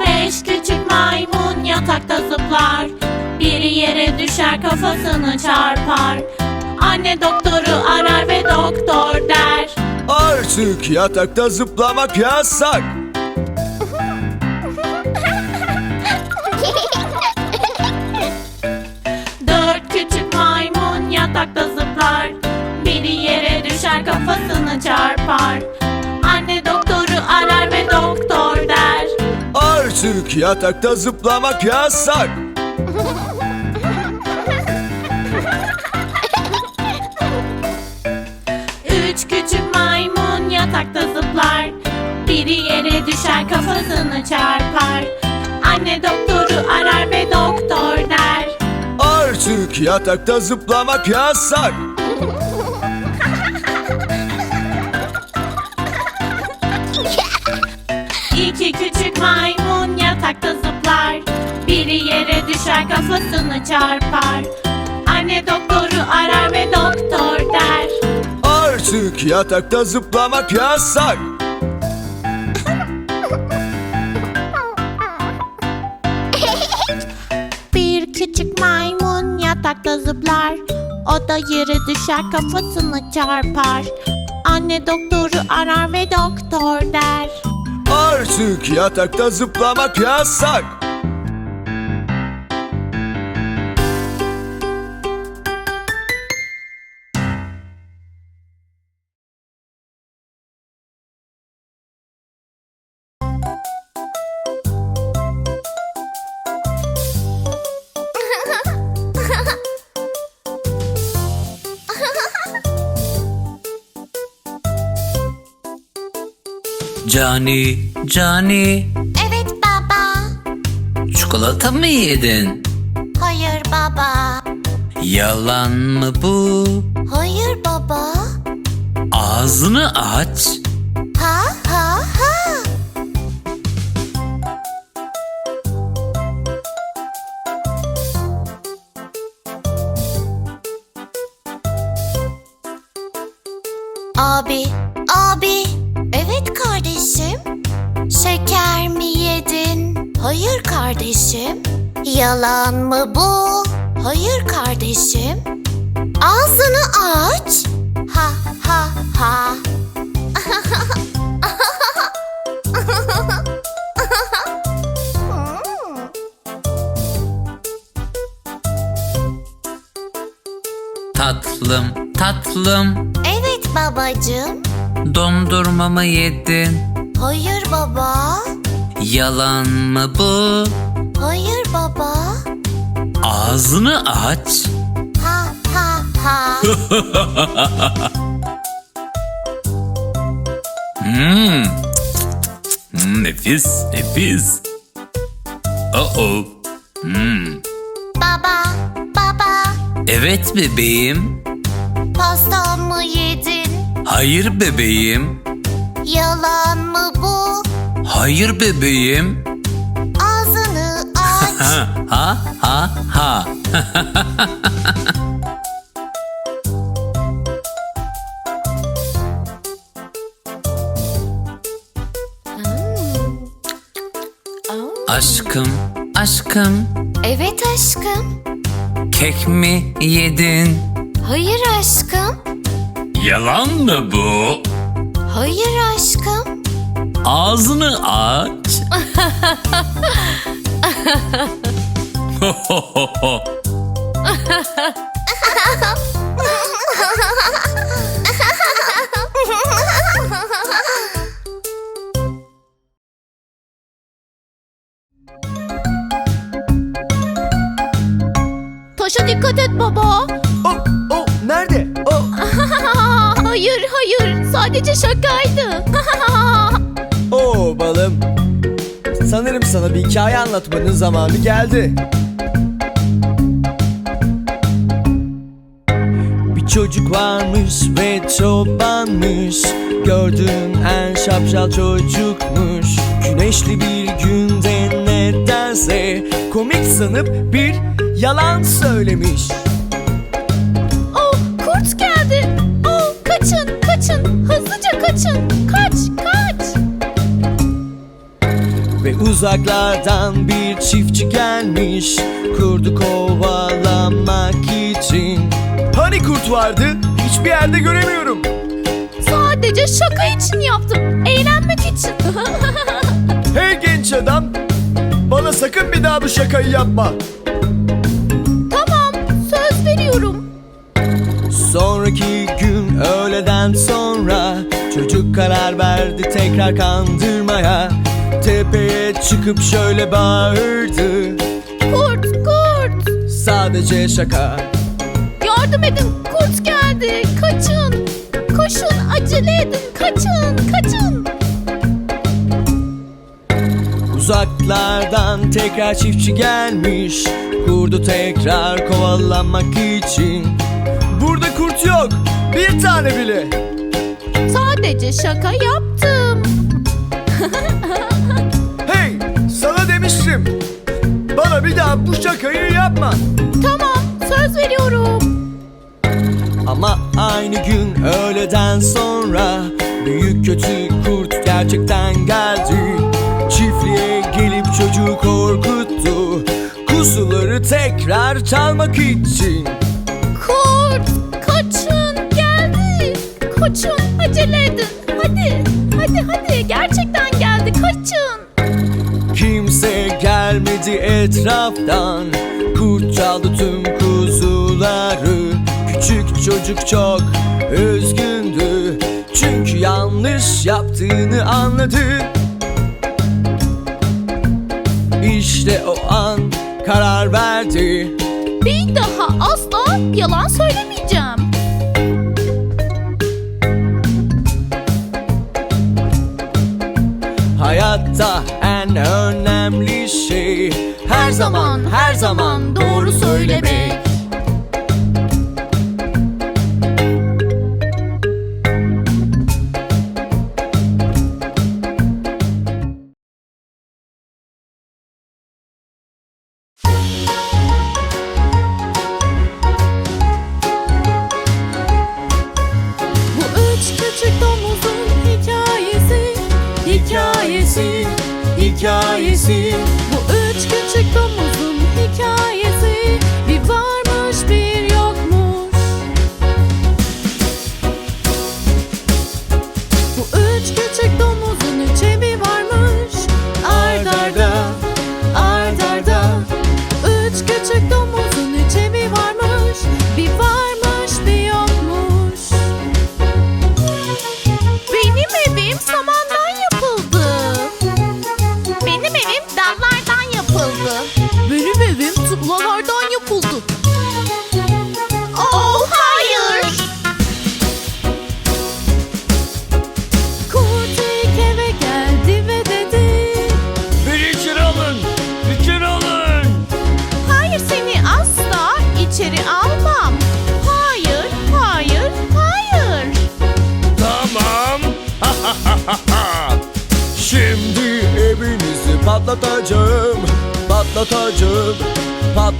Beş küçük maymun yatakta zıplar. Biri yere düşer kafasını çarpar. Anne doktoru arar ve doktor der. Artık yatakta zıplamak yasak. Dört küçük maymun yatakta zıplar. Biri yere düşer kafasını çarpar Artık yatakta zıplamak yasak. Üç küçük maymun yatakta zıplar Biri yere düşer kafasını çarpar Anne doktoru arar ve doktor der Artık yatakta zıplamak yasak. Yere düşer kafasını çarpar. Anne doktoru arar ve doktor der. Artık yatakta zıplamak yasak. Bir küçük maymun yatakta zıplar. O da yere düşer kafasını çarpar. Anne doktoru arar ve doktor der. Artık yatakta zıplamak yasak. Cani, Cani, Evet baba. çikolata mı yedin? Hayır baba. Yalan mı bu? Hayır baba. Ağzını aç. Ha ha ha. Abi, abi. Hayır kardeşim. Yalan mı bu? Hayır kardeşim. Ağzını aç. Ha ha ha. Tatlım, tatlım, Evet babacığım. dondurma mı yedin? Hayır baba. Yalan mı bu? Hayır baba. Ağzını aç. Ha ha ha. Hmm. Hmm, nefis, nefis. Oh oh. Hmm. baba, baba. Evet bebeğim. Pasta mı yedin? Hayır bebeğim. Yalan mı bu? Hayır bebeğim. Ağzını aç. Ha ha ha. Aşkım, aşkım, evet aşkım. kek mi yedin? Hayır aşkım. Yalan mı bu? Hayır aşkım. Ağzını aç. Taşa dikkat et baba Oh, oh, nerede? Oh, Hayır hayır sadece şakaydı Balım. Sanırım sana bir hikaye anlatmanın zamanı geldi. Bir çocuk varmış ve çobanmış Gördüğün en şapşal çocukmuş Güneşli bir günde nedense Komik sanıp bir yalan söylemiş Uzaklardan bir çiftçi gelmiş Kurdu kovalamak için Hani kurt vardı? Hiçbir yerde göremiyorum Sadece şaka için yaptım. Eğlenmek için. Hey genç adam! Bana sakın bir daha bu şakayı yapma. tamam, söz veriyorum. Sonraki gün öğleden sonra Çocuk karar verdi tekrar kandırmaya Tepeye çıkıp şöyle bağırdı Kurt, kurt. Sadece şaka Yardım edin, kurt geldi. Kaçın. Koşun, acele edin. Kaçın, kaçın. Uzaklardan tekrar çiftçi gelmiş Kurdu tekrar kovalamak için Burada kurt yok bir tane bile Sadece şaka yaptım. Bana bir daha bu şakayı yapma. Tamam, söz veriyorum. Ama aynı gün öğleden sonra Büyük kötü kurt gerçekten geldi Çiftliğe gelip çocuğu korkuttu Kuzuları tekrar çalmak için Kurt, kaçın, geldi. Koşun, acele edin. Hadi, hadi, hadi. Etraftan Kurt çaldı tüm kuzuları. Küçük çocuk çok üzgündü Çünkü yanlış yaptığını anladı. İşte o an karar verdi. Bir daha asla yalan söylemeyeceğim. Hayatta zaman her zaman doğru söylemek. Bu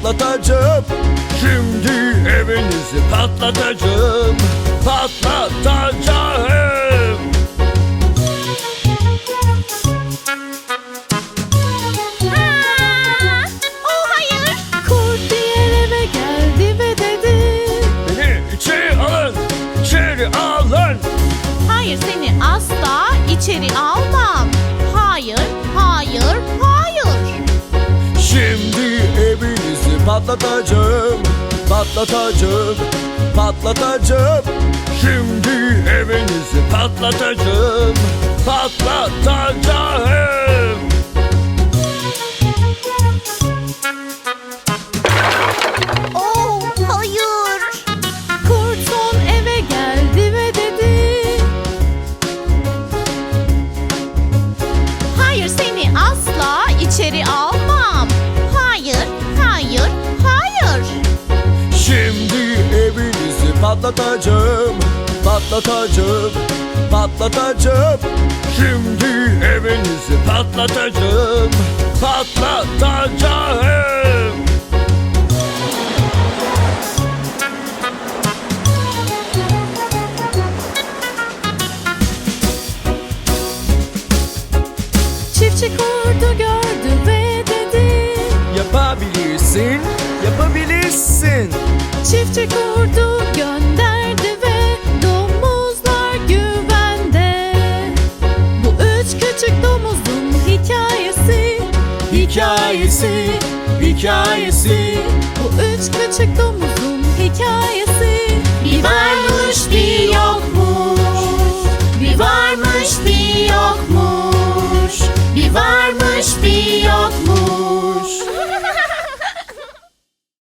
Patlatacağım. Şimdi evinizi patlatacağım. Patlatacağım. Aa, oh hayır. Kurt diğer eve geldi ve dedi. Beni içeri alın. İçeri alın. Hayır seni asla içeri almam. Hayır, hayır, hayır. Şimdi patlatacağım. Patlatacağım. Patlatacağım. Şimdi evinizi patlatacağım. Patlatacağım. Patlatacağım. Patlatacağım. Patlatacağım. Şimdi evinizi patlatacağım. Patlatacağım. Çiftçi kurdu gördü misin? Yapabilirsin. Çiftçi kurdu hikayesi, hikayesi. Bu üç küçük domuzun hikayesi. Bir varmış bir yokmuş. Bir varmış bir yokmuş. Bir varmış bir yokmuş.